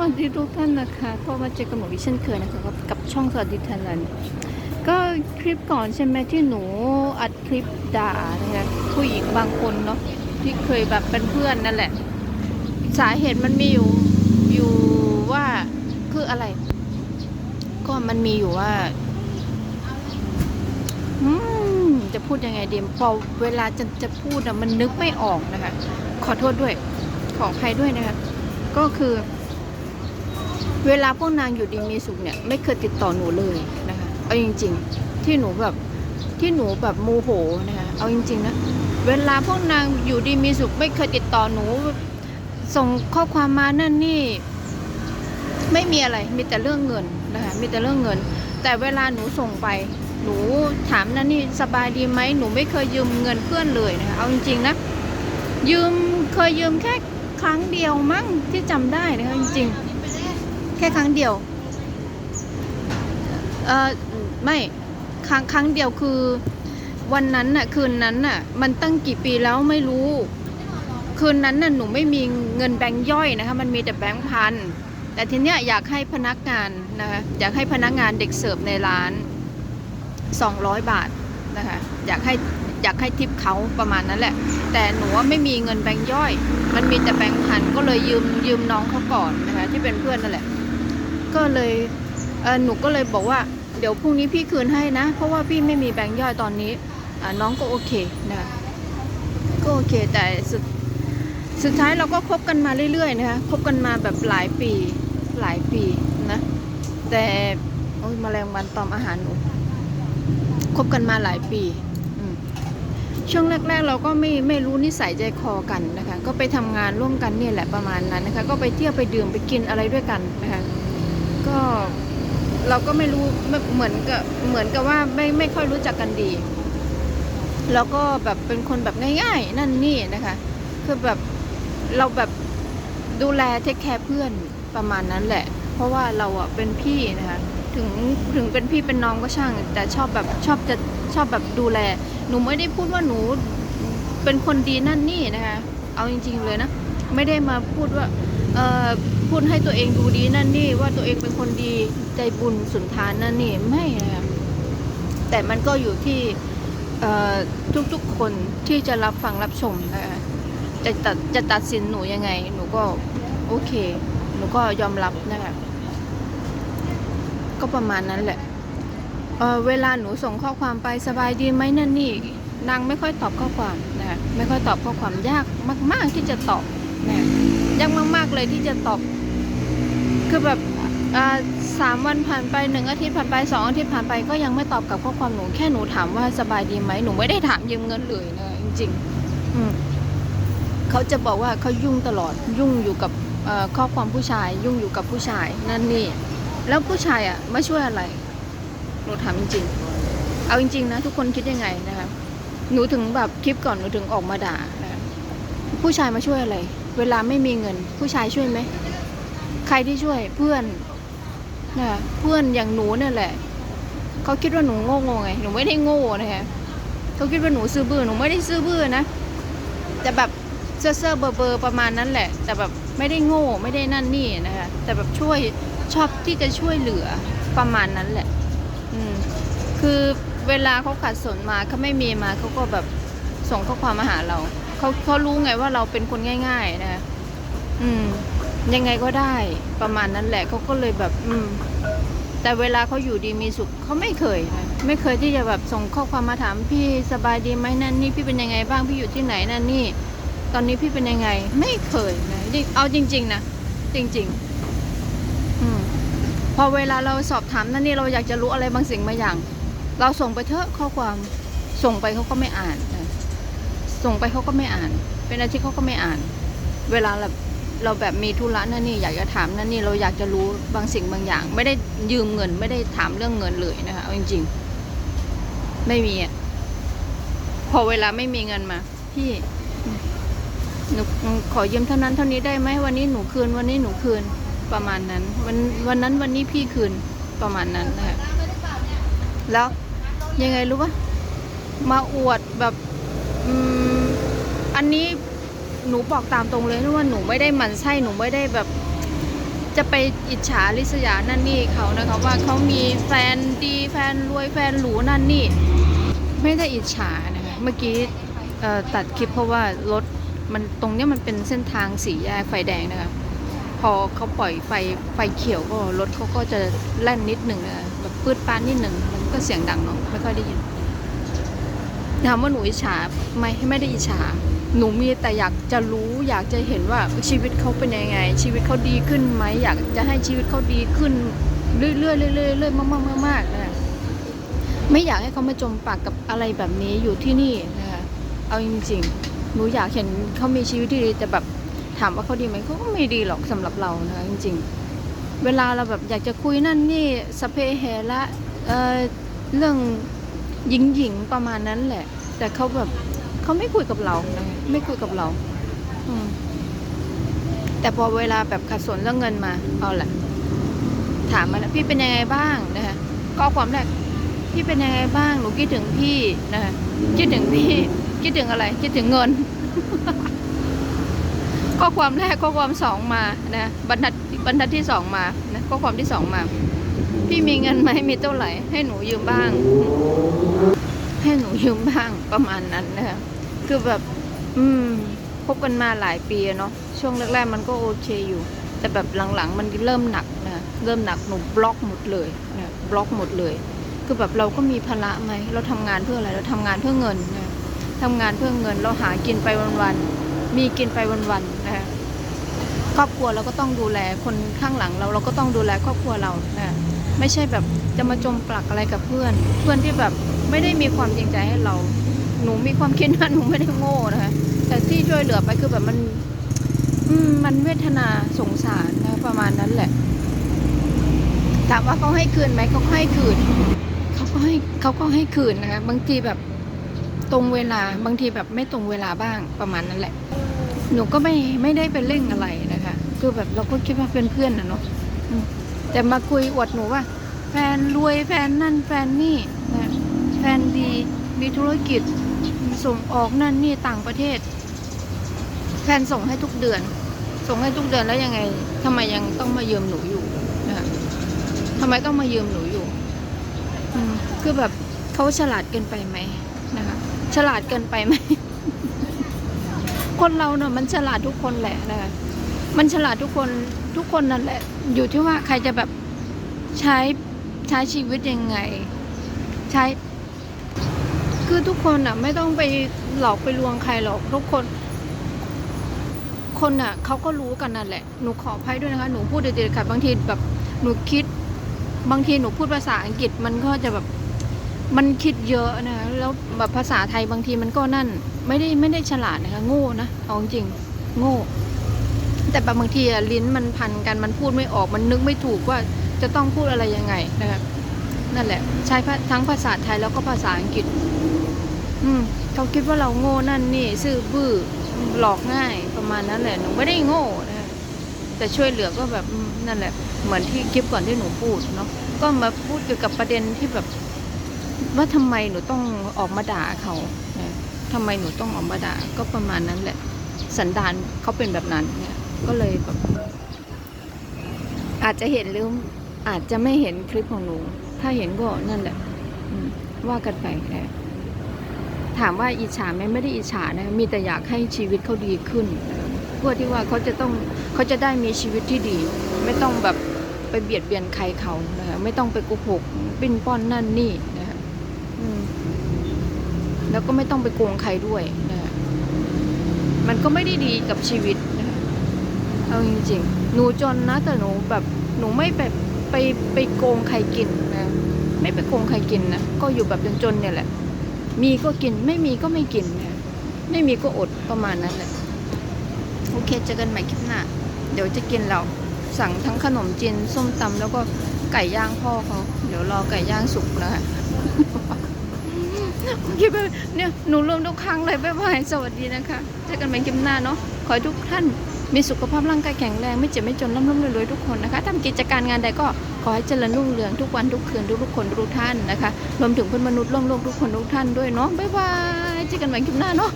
วัสดีทุกท่านนะคะก็มาเจอกับหนูอีกเช่นเคยนะคะกับช่องสวัสดีทันรันก็คลิปก่อนใช่ไหมที่หนูอัดคลิปด่านะคะผู้หญิงบางคนเนาะที่เคยแบบเป็นเพื่อนนั่นแหละ สาเหตุมันมีอยู่อยู่ว่าคืออะไร ก็มันมีอยู่ว่าอืมจะพูดยังไงดีพอเวลาจะจะพูดอะมันนึกไม่ออกนะคะ ขอโทษด้วยขออภัยด้วยนะคะ ก็คือ เวลาพวกนางอยู่ดีมีสุขเนี่ยไม่เคยติดต่อหนูเลยนะคะเอาจริง ๆ ที่หนูแบบที่หนูแบบโมโหนะคะเอาจริงๆนะเวลาพวกนางอยู่ดีมีสุขไม่เคยติดต่อหนู ส่งข้อความมานั่นนี่ ไม่มีอะไรมีแต่เรื่องเงินนะคะมีแต่เรื่องเงิน แต่เวลาหนูส่งไป หนูถามนั่นนี่สบายดีไหมหนูไม่เคยยืมเงินเพื่อนเลยนะคะเอาจริงๆนะยืมเคยยืมแค่ครั้งเดียวมั้งที่จำได้นะคะจริงๆ แค่ครั้งเดียว เออไม่ครั้งครั้งเดียวคือวันนั้นน่ะคืนนั้นน่ะมันตั้งกี่ปีแล้วไม่รู้ คืนนั้นน่ะหนูไม่มีเงินแบงค์ย่อยนะคะ มันมีแต่แบงค์พันแต่ทีเนี้ยอยากให้พนักงานนะคะอยากให้พนักงานเด็กเสิร์ฟในร้าน 200 บาทนะคะอยากให้อยากให้ทิปเขาประมาณนั้นแหละ แต่หนูว่าไม่มีเงินแบงค์ย่อย มันมีแต่แบงค์พันก็เลยยืมยืมน้องเขาก่อนนะคะที่เป็นเพื่อนนั่นแหละ ก็เลยเหนูก็เลยบอกว่า เดี๋ยวพรุ่งนี้พี่คืนให้นะ เพราะว่าพี่ไม่มีแบงค์ย่อยตอนนี้น้องก็โอเคนะก็โอเคแต่สุดสุดท้ายเราก็คบกันมาเรื่อยๆนะคะคบกันมาแบบหลายปีหลายปีนะแต่โอ้ยแมลงวันตอมอาหารหนูคบกันมาหลายปีช่วงแรกๆเราก็ไม่ไม่รู้นิสัยใจคอกันนะคะ ก็ไปทำงานร่วมกันเนี่ยแหละประมาณนั้นนะคะ ก็ไปเที่ยวไปดื่มไปกินอะไรด้วยกันนะคะ ก็เราก็ไม่รู้ไม่เหมือนกับเหมือนกับว่าไม่ไม่ค่อยรู้จักกันดี แล้วก็แบบเป็นคนแบบง่ายๆ นั่นนี่นะคะ คือแบบเราแบบดูแลเทคแคร์เพื่อนประมาณนั้นแหละ เพราะว่าเราอะเป็นพี่นะคะ ถึงถึงเป็นพี่เป็นน้องก็ช่าง แต่ชอบแบบชอบจะชอบแบบดูแล หนูไม่ได้พูดว่าหนูเป็นคนดีนั่นนี่นะคะ เอาจริง ๆเลยนะ ไม่ได้มาพูดว่าพูดให้ตัวเองดูดีนั่นนี่ว่าตัวเองเป็นคนดีใจบุญสุนทานนั่นนี่ไม่นะคะแต่มันก็อยู่ที่ทุกๆคนที่จะรับฟังรับชมนะคะจะตัดจะตัดสินหนูยังไง หนูก็โอเค หนูก็ยอมรับนะคะก็ประมาณนั้นแหละเเวลาหนูส่งข้อความไปสบายดีไหมนั่นนี่นางไม่ค่อยตอบข้อความนะคะไม่ค่อยตอบข้อความยากมาก ๆที่จะตอบ ยากมาก ๆ เลยที่จะตอบ คือแบบสามวันผ่านไปหนึ่งอาทิตย์ผ่านไปสองอาทิตย์ผ่านไปก็ยังไม่ตอบกับข้อความหนูแค่หนูถามว่าสบายดีไหมหนูไม่ได้ถามยืมเงินเลยนะจริงๆเขาจะบอกว่าเขายุ่งตลอดยุ่งอยู่กับข้อความผู้ชาย ยุ่งอยู่กับผู้ชายนั่นนี่แล้วผู้ชายอะไม่ช่วยอะไร หนูถามจริง ๆ เอาจริง ๆ นะ ทุกคนคิดยังไงนะคะหนูถึงแบบคลิปก่อนหนูถึงออกมาด่านะผู้ชายมาช่วยอะไร เวลาไม่มีเงิน ผู้ชายช่วยไหม ใครที่ช่วยเพื่อนนะเพื่อนอย่างหนูเนี่ยแหละ เขาคิดว่าหนูโง่งไง หนูไม่ได้โง่นะคะเขาคิดว่าหนูซื้อบื้อหนูไม่ได้ซื้อบื้อนะ แต่แบบเซ่อเซ่อเบอร์เบอร์ประมาณนั้นแหละ แต่แบบไม่ได้โง่ไม่ได้นั่นนี่นะคะ แต่แบบช่วยชอบที่จะช่วยเหลือประมาณนั้นแหละ อืม คือเวลาเขาขัดสนมาเขาไม่มีมาเขาก็แบบส่งข้อความมาหาเรา เขาเขารู้ไงว่าเราเป็นคนง่าย ๆ นะ อืม ยังไงก็ได้ประมาณนั้นแหละเขาก็เลยแบบ อืม แต่เวลาเขาอยู่ดีมีสุขเขาไม่เคยนะไม่เคยที่จะแบบส่งข้อความมาถามพี่สบายดีไหมนั่นนี่พี่เป็นยังไงบ้างพี่อยู่ที่ไหนนั่นนี่ ตอนนี้พี่เป็นยังไง ไม่เคยนะเอาจริง ๆนะจริง ๆ อืมพอเวลาเราสอบถามนั่นนี่เราอยากจะรู้อะไรบางสิ่งบางอย่าง เราส่งไปเถอะข้อความส่งไปเขาก็ไม่อ่าน ส่งไปเขาก็ไม่อ่าน เป็นอาทิตย์เขาก็ไม่อ่าน เวลาแบบเราแบบมีธุระนั่นนี่อยากจะถามนั่นนี่เราอยากจะรู้บางสิ่งบางอย่าง ไม่ได้ยืมเงิน ไม่ได้ถามเรื่องเงินเลยนะคะเอาจริง ๆ ไม่มีอะพอเวลาไม่มีเงินมา พี่หนูขอยืมเท่านั้นเท่านี้ได้ไหมวันนี้หนูคืน วันนี้หนูคืนประมาณนั้น วันวันนั้นวันนี้พี่คืนประมาณนั้นนะคะแล้วยังไงรู้ปะมาอวดแบบอืม อันนี้หนูบอกตามตรงเลยนะว่าหนูไม่ได้หมันไส้หนูไม่ได้แบบ จะไปอิจฉาริษยานั่นนี่เขานะคะว่าเขามีแฟนดีแฟนรวยแฟนหรูนั่นนี่ ไม่ได้อิจฉานะคะเมื่อกี้ตัดคลิปเพราะว่ารถมันตรงเนี้ยมันเป็นเส้นทางสี่แยกไฟแดงนะคะพอเขาปล่อยไฟไฟเขียวก็รถเขาก็จะแล่นนิดหนึ่งนะแบบปืดปานนิดหนึ่งมันก็เสียงดังเนาะไม่ค่อยได้ยินถามว่าหนูอิจฉาไหมไม่ได้อิจฉา หนูมีแต่อยากจะรู้อยากจะเห็นว่าชีวิตเขาเป็นยังไง ชีวิตเขาดีขึ้นไหมอยากจะให้ชีวิตเขาดีขึ้นเรื่อยๆเรื่อยๆเรื่อยๆมากๆมากๆนะคะไม่อยากให้เขามาจมปากกับอะไรแบบนี้อยู่ที่นี่นะคะเอาจริงๆหนูอยากเห็นเขามีชีวิตที่ดีแต่แบบถามว่าเขาดีไหมเขาก็ไม่ดีหรอกสำหรับเรานะคะจริง ๆ เวลาเราแบบอยากจะคุยนั่นนี่สเปเฮละเออเรื่องหญิงๆประมาณนั้นแหละ แต่เขาแบบเขาไม่คุยกับเรานะ ไม่คุยกับเราแต่พอเวลาแบบขัดสนเรื่องเงินมา เอาแหละถามมาแล้วพี่เป็นยังไงบ้างนะคะข้อความแรกพี่เป็นยังไงบ้างหนูคิดถึงพี่นะคะคิดถึงพี่ คิดถึงอะไร คิดถึงเงินข้อความแรกข้อความสองมานะบรรทัดบรรทัดที่สองมานะข้อความที่สองมา พี่มีเงินไหมมีเท่าไหร่ ให้หนูยืมบ้าง ให้หนูยืมบ้างประมาณนั้นนะคะคือแบบ อืมคบกันมาหลายปีเนาะช่วงแรกๆมันก็โอเคอยู่ แต่แบบหลังๆ มันเริ่มหนักนะเริ่มหนักหนูบล็อกหมดเลยนะบล็อกหมดเลย คือแบบเราก็มีภาระไหมเราทำงานเพื่ออะไรเราทำงานเพื่อเงินนะทำงานเพื่อเงินเราหากินไปวันๆมีกินไปวันๆนะคะครอบครัวเราก็ต้องดูแลคนข้างหลังเราเราก็ต้องดูแลครอบครัวเรานะไม่ใช่แบบจะมาจมปลักอะไรกับเพื่อน เพื่อนที่แบบไม่ได้มีความจริงใจให้เรา หนูมีความคิดว่าหนูไม่ได้โง่นะคะแต่ที่ช่วยเหลือไปคือแบบมันมมันเวทนาสงสารนะประมาณนั้นแหละถามว่าเขาให้คืนไหมเขาให้คืนเขาก็ให้เขาก็ให้คืนนะคะบางทีแบบตรงเวลาบางทีแบบไม่ตรงเวลาบ้างประมาณนั้นแหละ หนูก็ไม่ไม่ได้ไปเร่งอะไรนะคะ คือแบบเราก็คิดว่าเป็นเพื่อนนะเนาะแต่มาคุยอวดหนูว่า แฟนรวยแฟนนั่นแฟนนี่นะแฟนดีมีธุรกิจ ส่งออกนั่นนี่ต่างประเทศ แฟนส่งให้ทุกเดือน ส่งให้ทุกเดือนแล้วยังไงทำไมยังต้องมายืมหนูอยู่นะคะทำไมต้องมายืมหนูอยู่อคือแบบเขาฉลาดเกินไปไหมนะคะฉลาดเกินไปไหมคนเราเนาะมันฉลาดทุกคนแหละนะคะมันฉลาดทุกคนทุกคนนั่นแหละ อยู่ที่ว่าใครจะแบบใช้ใช้ชีวิตยังไง ใช้ คือทุกคนอะ ไม่ต้องไปหลอกไปลวงใครหรอกทุกคน คนอะเขาก็รู้กันนั่นแหละหนูขออภัยด้วยนะคะ หนูพูดเด็ดๆค่ะ บางทีแบบหนูคิด บางทีหนูพูดภาษาอังกฤษมันก็จะแบบมันคิดเยอะนะแล้วแบบภาษาไทยบางทีมันก็นั่น ไม่ได้ไม่ได้ฉลาดนะคะโง่นะเอาจริงโง่ แต่บางทีลิ้นมันพันกันมันพูดไม่ออกมันนึกไม่ถูกว่าจะต้องพูดอะไรยังไงนะคะนั่นแหละ ใช้ทั้งภาษาไทยแล้วก็ภาษาอังกฤษ อืมเขาคิดว่าเราโง่นั่นนี่ซื่อบื้อหลอกง่ายประมาณนั้นแหละหนูไม่ได้โง่นะแต่ช่วยเหลือก็แบบนั่นแหละ เหมือนที่คลิปก่อนที่หนูพูดเนาะก็มาพูดเกี่ยวกับประเด็นที่แบบ ว่าทำไมหนูต้องออกมาด่าเขานะทำไมหนูต้องออกมาด่าก็ประมาณนั้นแหละ สันดานเขาเป็นแบบนั้นเนี่ยก็เลยแบบอาจจะเห็นหรืออาจจะไม่เห็นคลิปของหนู ถ้าเห็นก็นั่นแหละว่ากันไปนะ ถามว่าอิจฉาไหมไม่ได้อิจฉานะมีแต่อยากให้ชีวิตเขาดีขึ้น เพื่อที่ว่าเขาจะต้องเขาจะได้มีชีวิตที่ดี ไม่ต้องแบบไปเบียดเบียนใครเขานะคะไม่ต้องไปโกหกปิ้นป้อนนั่นนี่นะคะแล้วก็ไม่ต้องไปโกงใครด้วยนะคะมันก็ไม่ได้ดีกับชีวิตนะคะเอาจริงๆ หนูจนนะ แต่หนูแบบหนูไม่แบบไปไปโกงใครกินนะไม่ไปโกงใครกินนะก็อยู่แบบจนๆเนี่ยแหละ มีก็กินไม่มีก็ไม่กินนะไม่มีก็อดประมาณนั้นแหละโอเคเจอกันใหม่คลิปหน้าเดี๋ยวจะกินเราสั่งทั้งขนมจีนส้มตำแล้วก็ไก่ย่างพ่อเขาเดี๋ยวรอไก่ย่างสุกนะคะคิดว่าเนี่ยหนูรวมทุกครั้งเลยบ๊ายบายสวัสดีนะคะเจอกันใหม่คลิปหน้าเนาะขอทุกท่าน มีสุขภาพร่างกายแข็งแรงไม่เจ็บไม่จนร่ำร่ำรวยๆทุกคนนะคะทำกิจการงานใดก็ขอให้เจริญรุ่งเรืองทุกวันทุกคืนทุกๆคนทุกท่านนะคะรวมถึงเพื่อนมนุษย์ร่วมโลกทุกคนทุกท่านด้วยเนาะบ๊ายบายเจอกันใหม่คลิปหน้าเนาะ